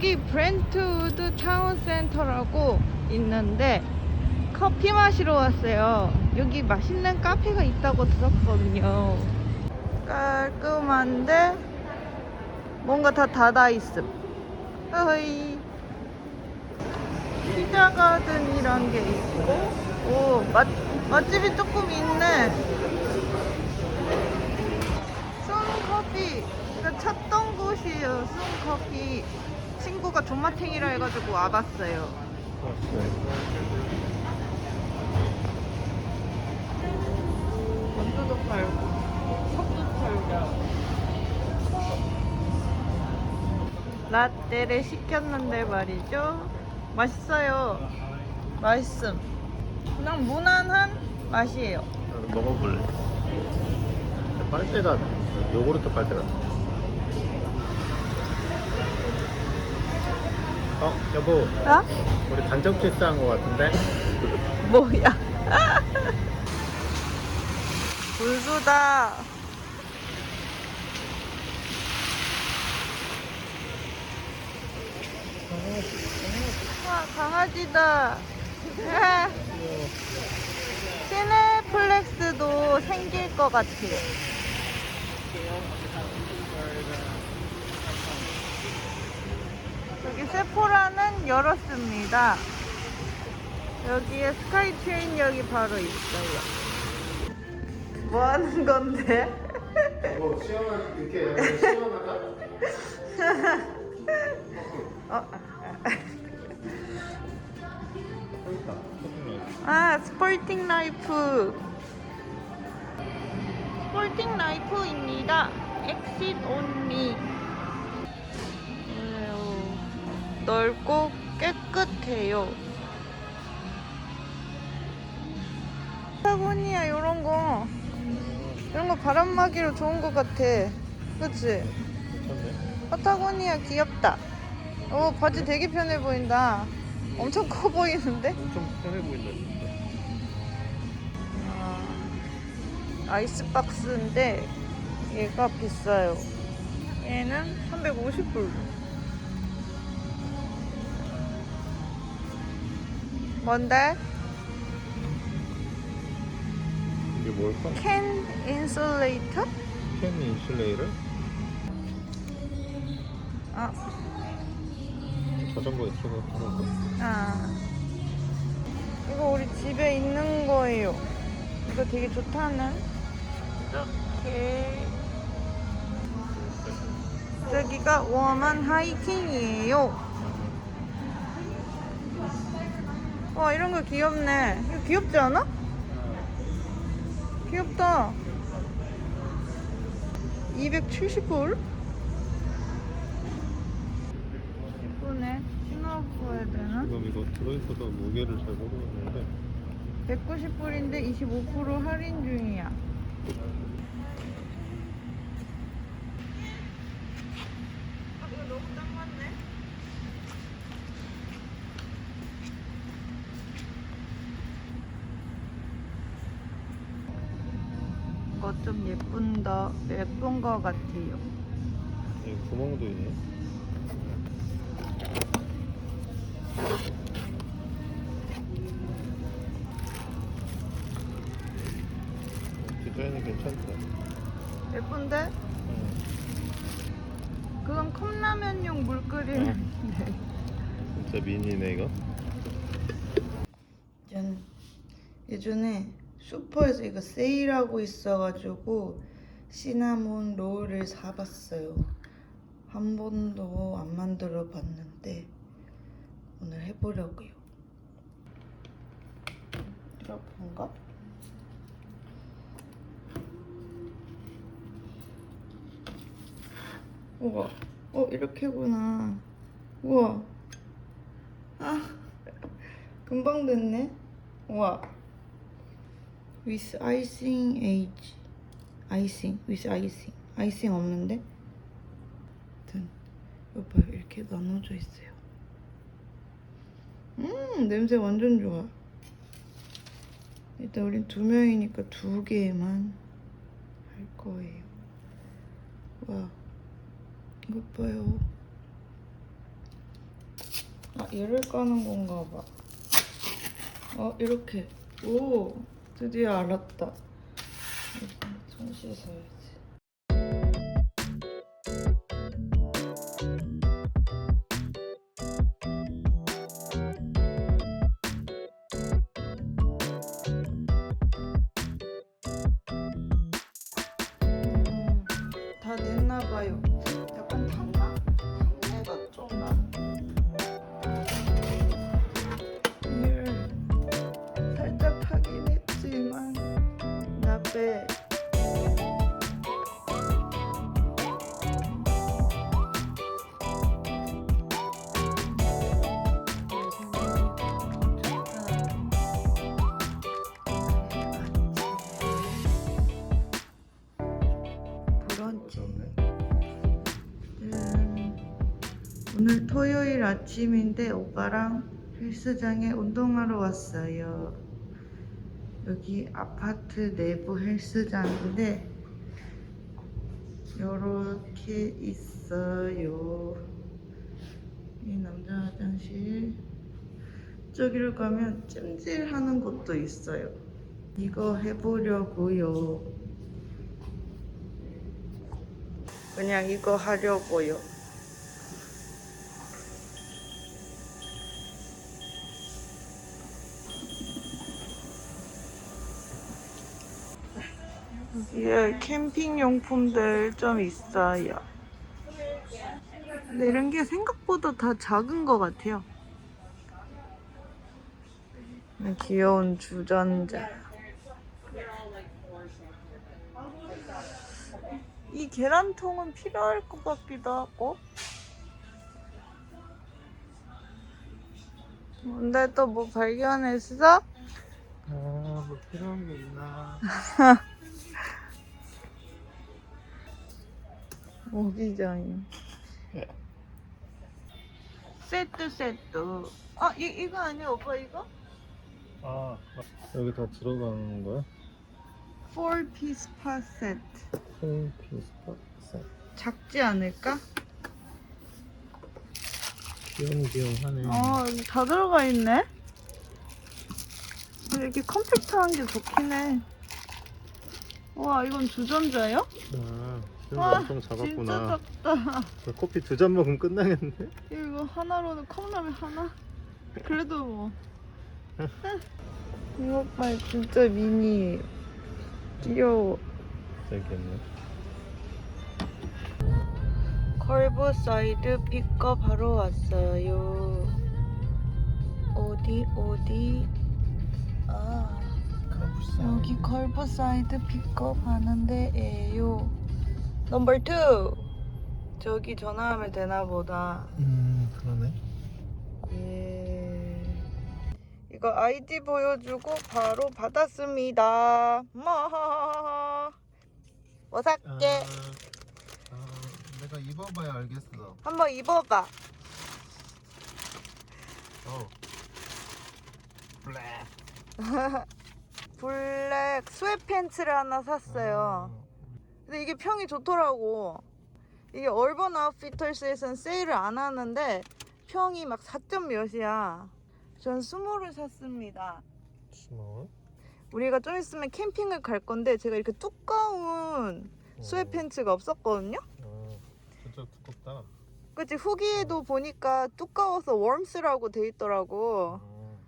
여기 브렌트우드 타운센터라고 있는데 커피 마시러 왔어요. 여기 맛있는 카페가 있다고 들었거든요. 깔끔한데 뭔가 다 닫아 있음. 어이. 피자 가든이란 게 있고, 오, 맛, 맛집이 조금 있네. 쏜커피. 제가 찾던 곳이에요, 쏜커피. 친구가 존맛탱이라 해가지고 와봤어요. 원두도 팔고, 컵도 팔고. 라떼를 시켰는데 말이죠. 맛있어요. 맛있음. 그냥 무난한 맛이에요. 먹어볼래. 빨대가 요구르트 빨대 같아. 어 여보 어? 우리 간접 키스한 거 같은데? 뭐야? 불수다. 와 강아지다. 시네플렉스도 생길 것 같아요. 여기 세포라는 열었습니다. 여기에 스카이트레인역이 바로 있어요. 뭐 하는 건데? 뭐 시원한 이렇게 시원하다? 어, 그러니까 아, 스포팅 라이프. 스포팅 라이프입니다. 엑싯 온리. 넓고 깨끗해요. 파타고니아 이런 거 이런 거 바람막이로 좋은 것 같아. 그치? 파타고니아 귀엽다. 오 바지 되게 편해 보인다. 엄청 커 보이는데? 엄청 편해 보인다 진짜. 아, 아이스박스인데 얘가 비싸요. 얘는 350불. 뭔데? 이게 뭘까? 캔 인슐레이터? 캔 인슐레이를? 아, 자전거에 쓰고 하는 거. 아. 이거 우리 집에 있는 거예요. 이거 되게 좋다는. 이렇게. 저기가 웜한 하이킹이에요. 와, 이런 거 귀엽네. 이거 귀엽지 않아? 귀엽다. 270불? 예쁘네. 신어봐야 되나? 지금 이거 들어있어서 무게를 잘 모르겠는데 190불인데 25% 할인 중이야. 예쁜 거 같아요. 여기 구멍도 있네. 디자인이 괜찮다. 예쁜데? 응. 그건 컵라면용 물 끓이는. 진짜 미니네 이거. 전 예전에 슈퍼에서 이거 세일하고 있어가지고 시나몬 롤을 사봤어요. 한 번도 안 만들어 봤는데 오늘 해보려고요. 이렇게인가? 우와, 어 이렇게구나. 우와. 아. 금방 됐네. 와. with icing age. Icing with icing. 아이싱 없는데? 아무튼 여봐 이렇게 나눠져 있어요. 음 냄새 완전 좋아. 일단 우린 두 명이니까 두 개만 할 거예요. 와 이것 봐요. 아, 얘를 까는 건가 봐. 어, 이렇게. 오, 드디어 알았다. 일단 브런치 음, 오늘 토요일 아침인데 오빠랑 헬스장에 운동하러 왔어요. 여기 아파트 내부 헬스장인데 이렇게 있어요. 이 남자 화장실. 저기를 가면 찜질하는 곳도 있어요. 이거 해보려고요. 그냥 이거 하려고요. 여기에 캠핑 용품들 좀 있어요. 근데 이런 게 생각보다 다 작은 것 같아요. 귀여운 주전자. 계란통은 필요할 것 같기도 하고. 근데 또 뭐 발견했어? 아뭐 필요한 게 있나 모기장이. 세트 세트. 아, 이, 이거 아니야, 오빠 이거? 아 여기 다 들어가는 거야? 4피스 파 세트. 셋 작지 않을까? 귀염귀염 하네 어, 여기 다 들어가 있네. 근데 이렇게 컴팩트한 게 좋긴 해. 와, 이건 주전자예요? 아 와, 엄청 진짜 작았구나 작다. 저 커피 두 잔 먹으면 끝나겠는데? 이거 하나로는 컵라면 하나? 그래도 뭐. 이거 봐, 진짜 미니예요. 귀여워. 되겠네 컬브 사이드 픽업 하러 왔어요. 어디 어디? 아 여기 컬브 사이드 픽업 하는 데예요. 넘버 2. 저기 전화하면 되나 보다. 음 그러네 예. 이거 아이디 보여주고 바로 받았습니다. 뭐? 뭐 살게? 아, 내가 입어봐야 알겠어 한번 입어봐. 어 블랙 블랙 스웨트팬츠를 하나 샀어요. 근데 이게 평이 좋더라고. 이게 얼번 아웃피터스에선 세일을 안 하는데 평이 막 4점 몇이야. 전 스몰을 샀습니다. 스몰 우리가 좀 있으면 캠핑을 갈 건데 제가 이렇게 두꺼운 스웨트팬츠가 없었거든요. 어, 진짜 두껍다 그치 후기에도 보니까 두꺼워서 웜스라고 돼 있더라고. 어.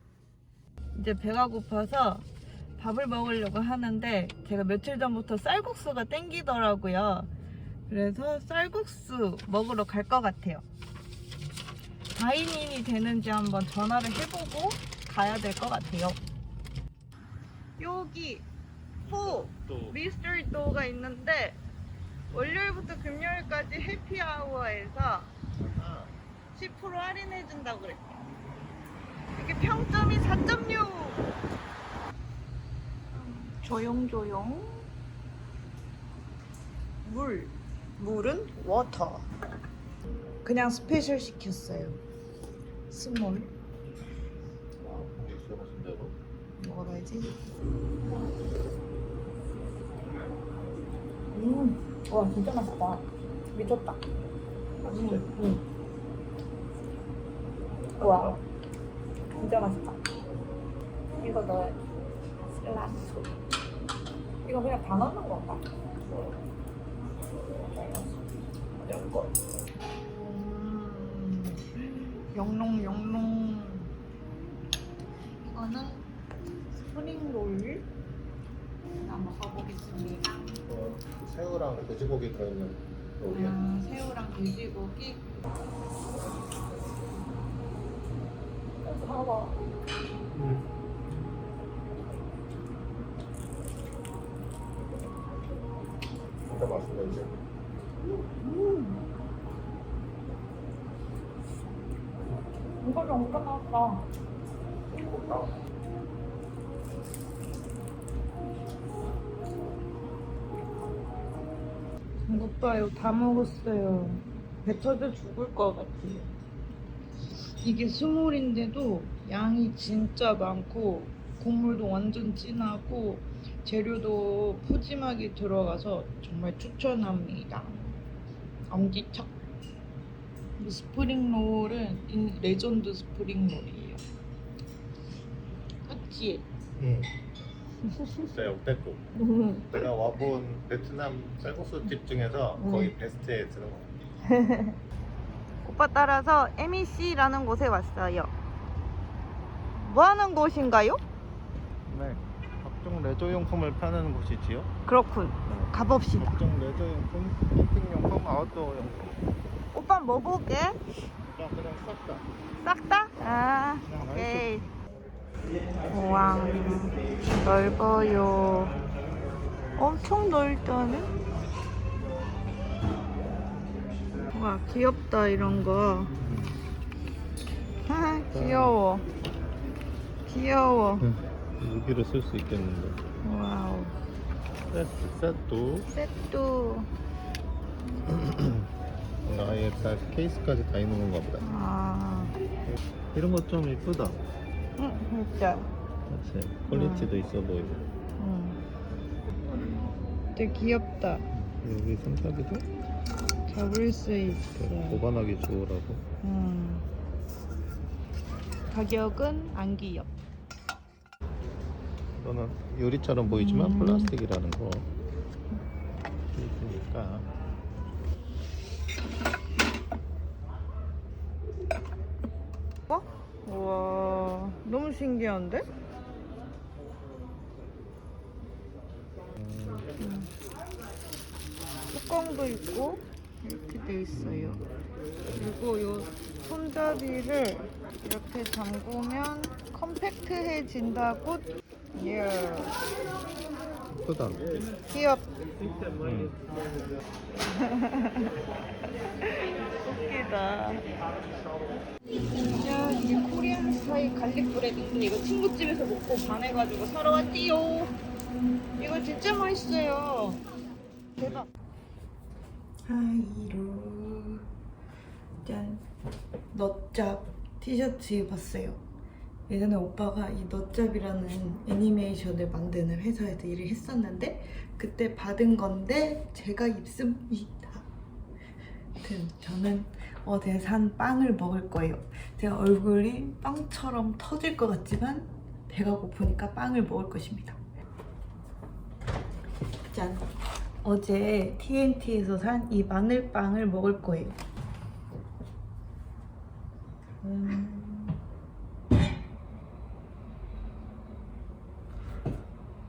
이제 배가 고파서 밥을 먹으려고 하는데 제가 며칠 전부터 쌀국수가 땡기더라고요. 그래서 쌀국수 먹으러 갈 것 같아요. 다이닝이 되는지 한번 전화를 해보고 가야 될 것 같아요. 여기 포 또 미스터 도가 있는데 월요일부터 금요일까지 해피아워에서 아, 10% 할인해 준다고 그랬대요. 이게 평점이 4.6. 조용조용. 물. 물은 워터. 그냥 스페셜 시켰어요. 스몰. 이게 있어 진짜로? 먹어봐야지. 음, 와 진짜 맛있다. 미쳤다. 음, 음. 와 진짜 맛있다 이거 넣어야 슬라스 이거 그냥 다 넣는 건가? 음, 영롱 영롱 이거는 스 프링롤? 한번 먹어보겠습니다. 어, 새우랑 돼지고기 들어있는 롤이야. 음, 새우랑 돼지고기. 봐봐. 진짜 맛있네 이제. 이거 좀 끝났다 못 봐요 다 먹었어요. 배 터져 죽을 것 같아요. 이게 스몰인데도 양이 진짜 많고 국물도 완전 진하고 재료도 푸짐하게 들어가서 정말 추천합니다. 엄지척. 이 스프링롤은 인- 레전드 스프링롤이에요. 그치? 응. 진짜 역대급. 내가 와본 베트남 쌀국수 집 중에서 거의 베스트에 드는 것 같아. 오빠 따라서 MEC라는 곳에 왔어요 뭐 하는 곳인가요? 네. 각종 레저용품을 파는 곳이지요. 그렇군 가봅시다 각종 레저용품, 캠핑용품, 아웃도어용품. 오빠 뭐 보게? 그냥 그냥 싹 다. 싹 다? 아, 오케이. 우와, 넓어요. 엄청 넓다네? 와, 귀엽다, 이런 거. 아, 귀여워. 귀여워. 여기를 쓸수 있겠는데. 와우. 세트, 세트. 세트. 아예 다 케이스까지 다 있는 건가 보다. 아, 이런 거 좀 이쁘다. 응, 진짜. 그치? 퀄리티도 있어 보이고. 응. 되게 귀엽다. 여기 손잡이도 잡을 수 있어. 보관하기 좋으라고. 음. 가격은 안 귀엽. 이거는 유리처럼 보이지만 음. 플라스틱이라는 거. 있으니까. 어? 우와, 너무 신기한데? 음. 뚜껑도 있고 이렇게 돼 있어요. 그리고 요 손잡이를 이렇게 잠그면 컴팩트해진다고. 예. 예쁘다. 귀엽. 응. 웃기다. 야, 이게 코리안 스타일 갈릭 브레드인데 이거 친구 집에서 먹고 반해가지고 사러 왔디요. 이거 진짜 맛있어요. 대박. 하이로 짠 넛잡 티셔츠 입었어요. 예전에 오빠가 이 넛잡이라는 애니메이션을 만드는 회사에서 일을 했었는데 그때 받은 건데 제가 입습니다. 아무튼 저는 어제 산 빵을 먹을 거예요. 제 얼굴이 빵처럼 터질 것 같지만 배가 고프니까 빵을 먹을 것입니다. 짠. 어제 TNT에서 산 이 마늘빵을 먹을 거예요. 음.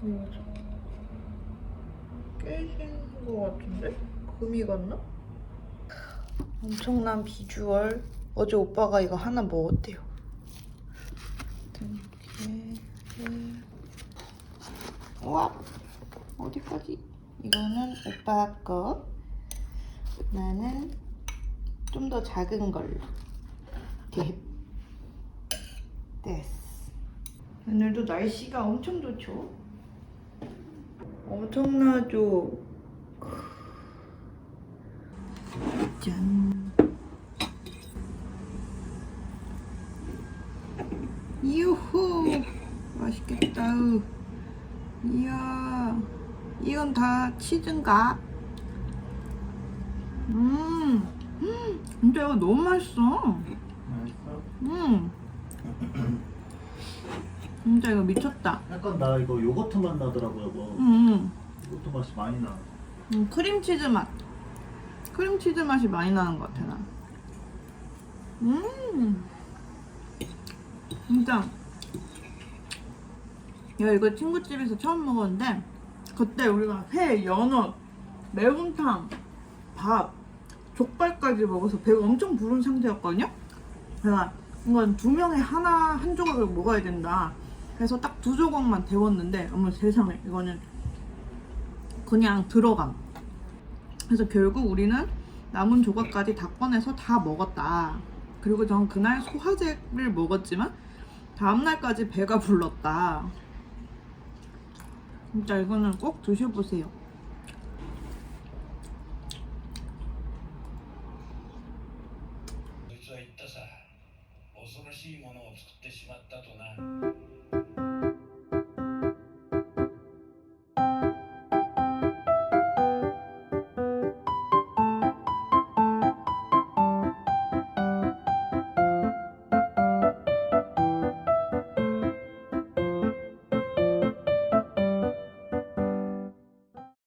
음. 깨진 것 같은데? 금이 갔나? 엄청난 비주얼. 어제 오빠가 이거 하나 먹었대요. 이렇게. 와 어디까지? 이거는 오빠 거. 나는 좀 더 작은 걸로. 뎁. 됐어. 오늘도 날씨가 엄청 좋죠? 엄청나죠? 짠. 유후! 맛있겠다. 이야, 이건 다 치즈인가? 음, 음, 진짜 이거 너무 맛있어. 맛있어? 음. 진짜 이거 미쳤다. 약간 나 이거 요거트 맛 나더라고요. 뭐 음, 음. 요거트 맛이 많이 나. 음, 크림치즈 맛. 크림치즈 맛이 많이 나는 것 같아, 나. 음. 진짜. 야, 이거 친구 집에서 처음 먹었는데, 그때 우리가 회, 연어, 매운탕, 밥, 족발까지 먹어서 배가 엄청 부른 상태였거든요? 내가 이건 두 명에 하나, 한 조각을 먹어야 된다. 그래서 딱 두 조각만 데웠는데, 어머 세상에, 이거는 그냥 들어감. 그래서 결국 우리는 남은 조각까지 다 꺼내서 다 먹었다. 그리고 전 그날 소화제를 먹었지만 다음날까지 배가 불렀다. 진짜 이거는 꼭 드셔보세요.